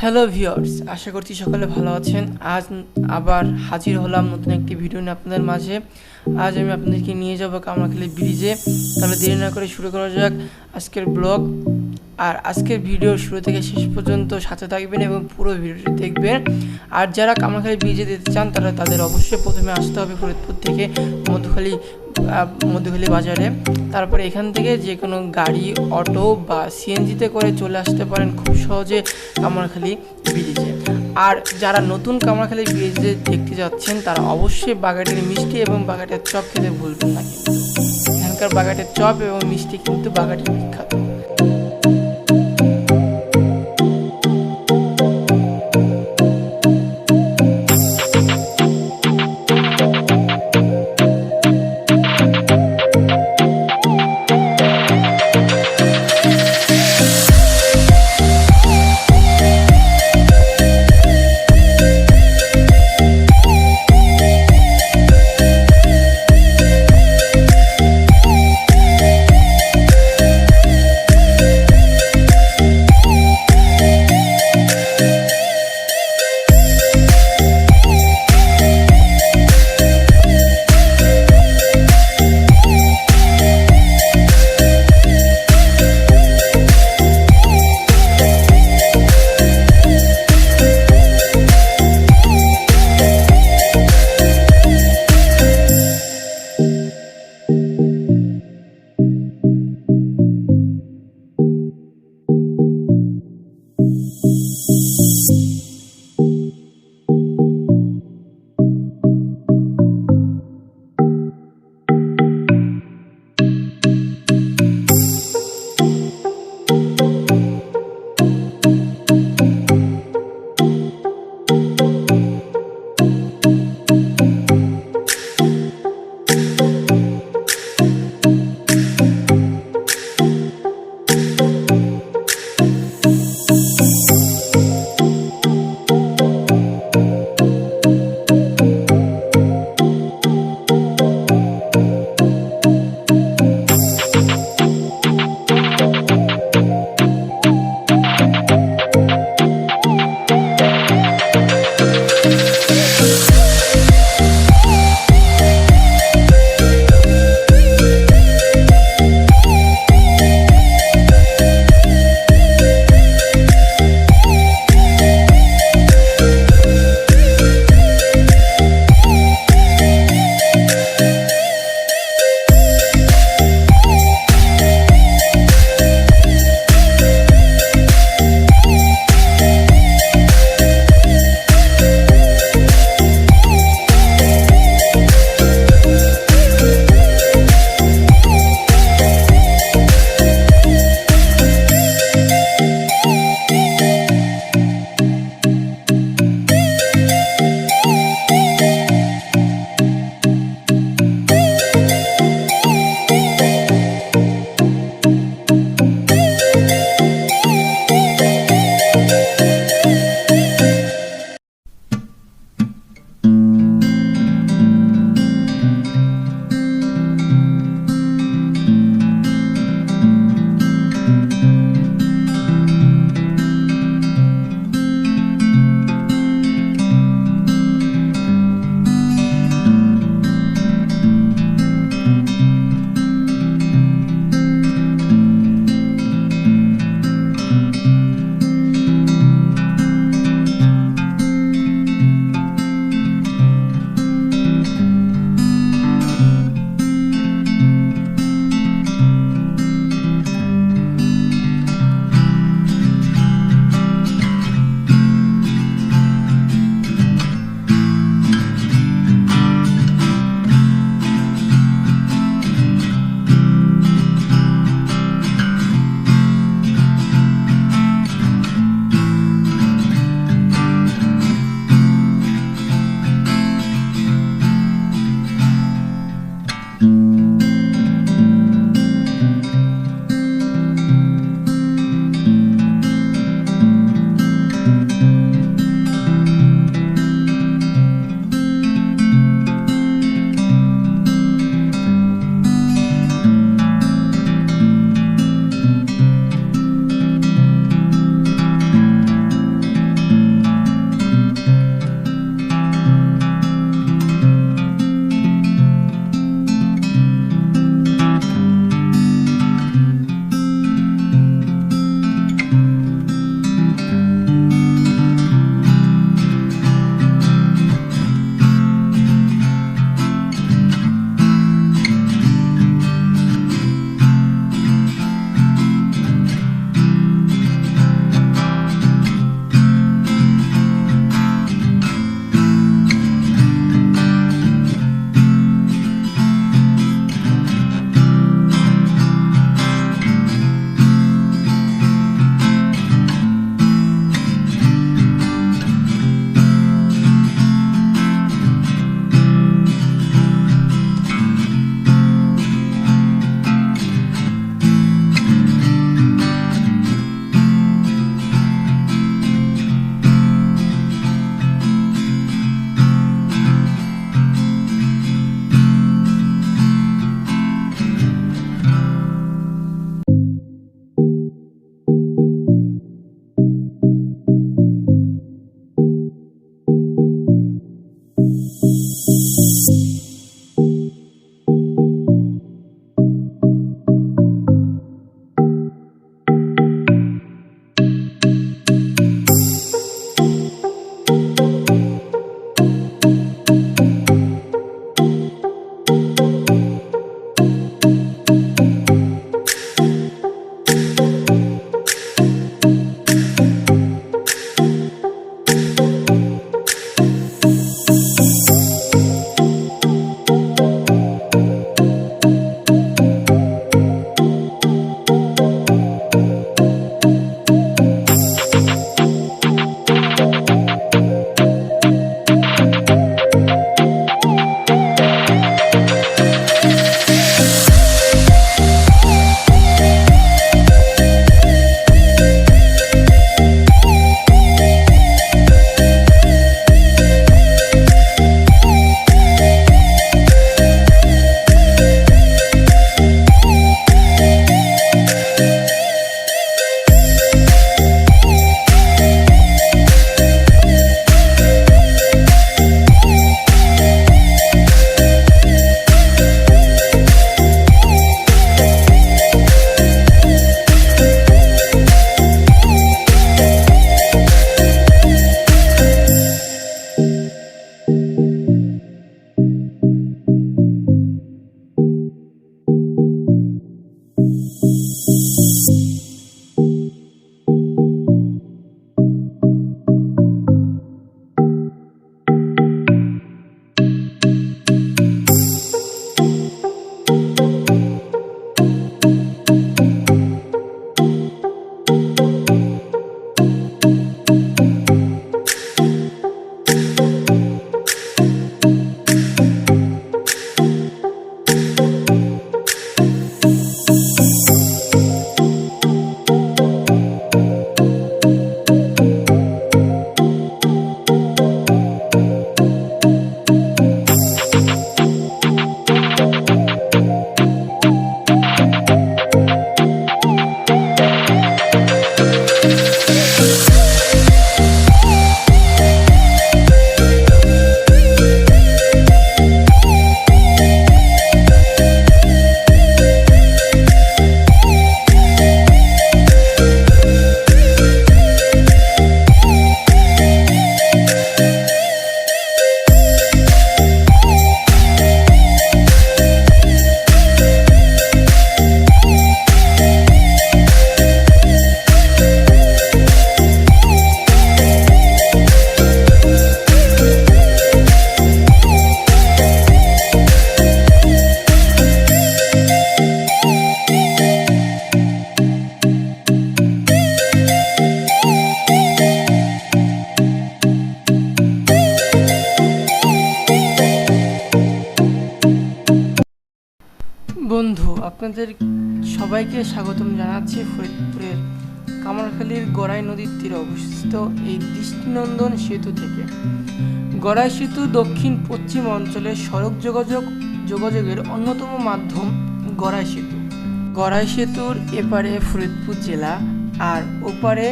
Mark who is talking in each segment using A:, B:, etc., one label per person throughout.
A: Hello viewers আশা করছি সকলে ভালো আছেন। আজ আবার হাজির হলাম নতুন একটি ভিডিও নিয়ে আপনাদের মাঝে। আজ আমি আপনাদেরকে নিয়ে যাব কামরাখালী ব্রিজে। তাহলে দেরি না করে শুরু করা যাক আজকের ব্লগ। আর আজকের ভিডিও শুরু থেকে শেষ পর্যন্ত সাথে থাকবেন এবং পুরো ভিডিওটি দেখবেন। আর যারা কামরাখালী ব্রিজে যেতে চান, তারা তাদের অবশ্যই প্রথমে আসতে হবে ফরিদপুর থেকে মধুখালী মধুখালী বাজারে। তারপরে এখান থেকে যে কোনো গাড়ি, অটো বা সিএনজিতে করে চলে আসতে পারেন খুব সহজে কামারখালী ব্রিজে আর যারা নতুন কামারখালী ব্রিজে দেখতে যাচ্ছেন, তারা অবশ্যই বাগাটের মিষ্টি এবং বাগাটের চপ খেতে ভুলবেন না কিন্তু। এখানকার বাগাটের চপ এবং মিষ্টি কিন্তু বাগাটের বিখ্যাত। আপনাদের সবাইকে স্বাগতম জানাচ্ছি ফরিদপুরের কামারখালীর গড়াই নদীর তীরে অবস্থিত এই দৃষ্টিনন্দন সেতু থেকে। গড়াই সেতু দক্ষিণ পশ্চিম অঞ্চলের সড়ক যোগাযোগ, যোগাযোগের অন্যতম মাধ্যম গড়াই সেতু। গড়াই সেতুর এপারে ফরিদপুর জেলা আর ওপারে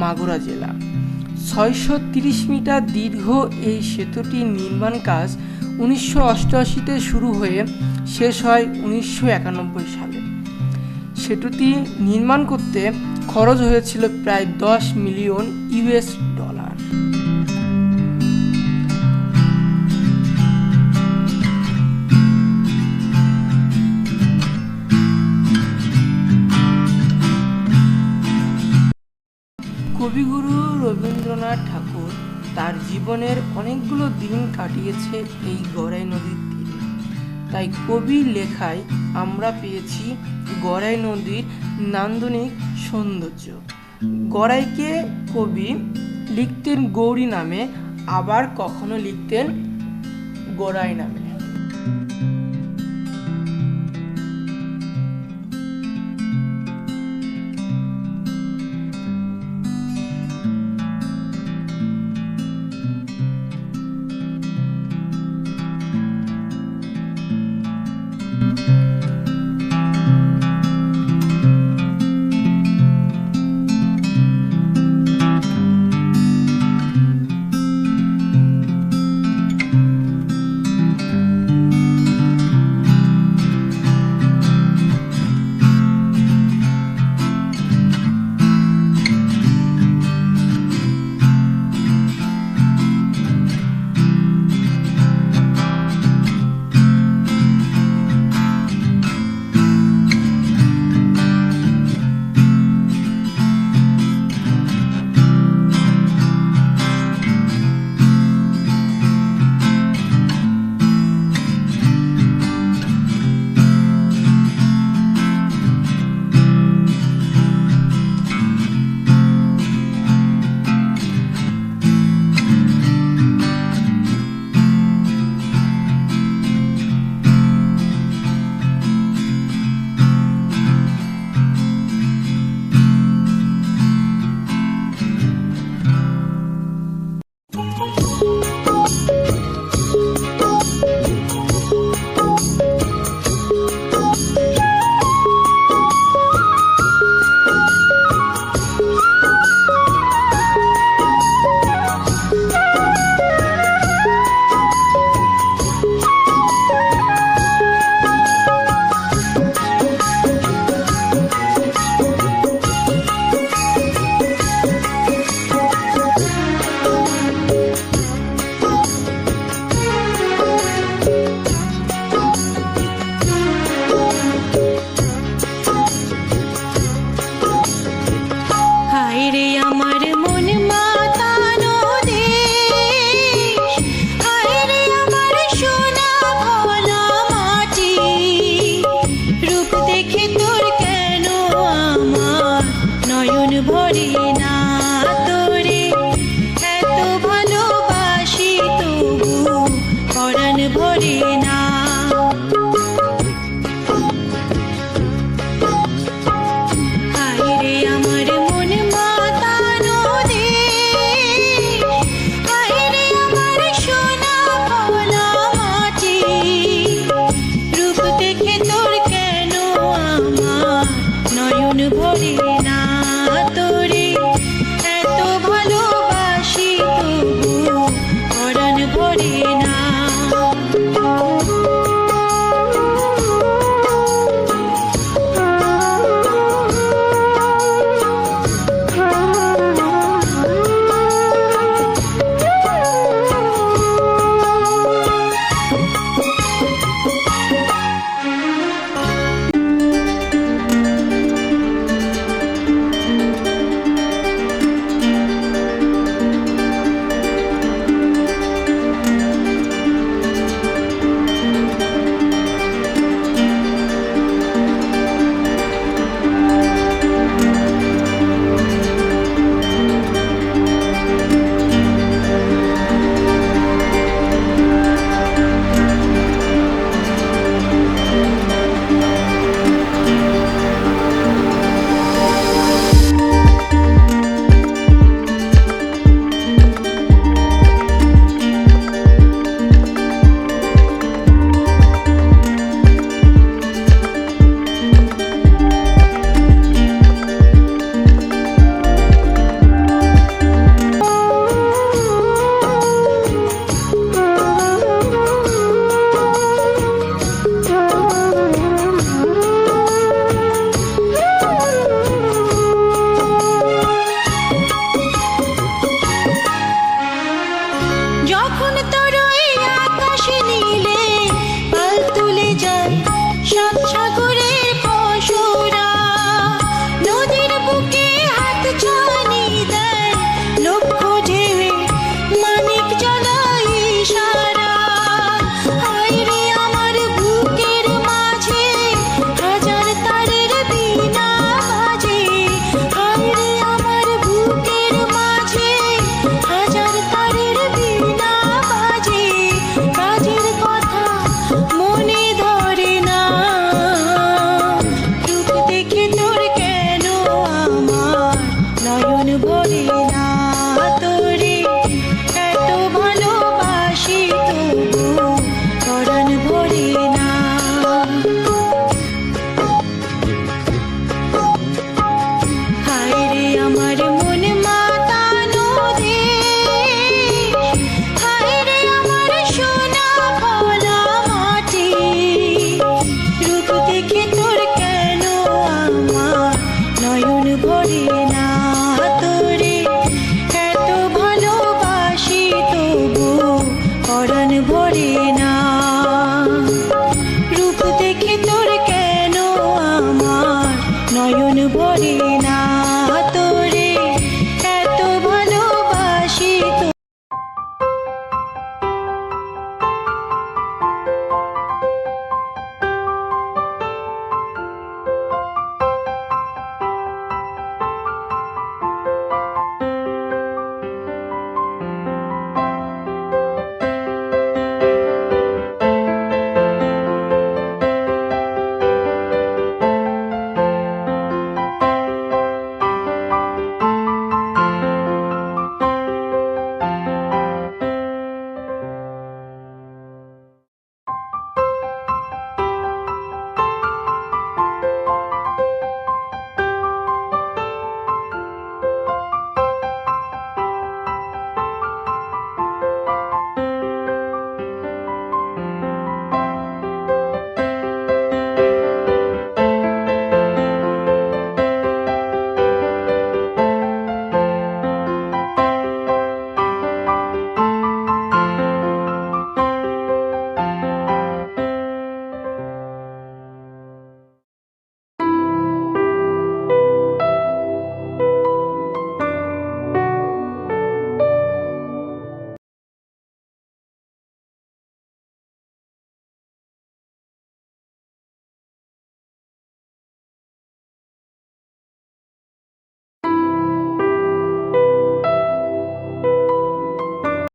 A: মাগুরা জেলা। ছয়শো মিটার দীর্ঘ এই সেতুটির নির্মাণ কাজ উনিশশো অষ্টআশিতে শুরু হয়ে শেষ হয় উনিশশো একানব্বই সালে। সেতুটি নির্মাণ করতে খরচ হয়েছিল প্রায় দশ মিলিয়ন ইউএস ডলার। কবিগুরু রবীন্দ্রনাথ ঠাকুর তার জীবনের অনেকগুলো দিন কাটিয়েছে এই গড়াই নদীর তীরে। তাই কবি লেখায় আমরা পেয়েছি গড়াই নদীর নান্দনিক সৌন্দর্য। গড়াইকে কবি লিখতেন গৌরী নামে, আবার কখনো লিখতেন গড়াই নামে।
B: りな প্রাণ ভরে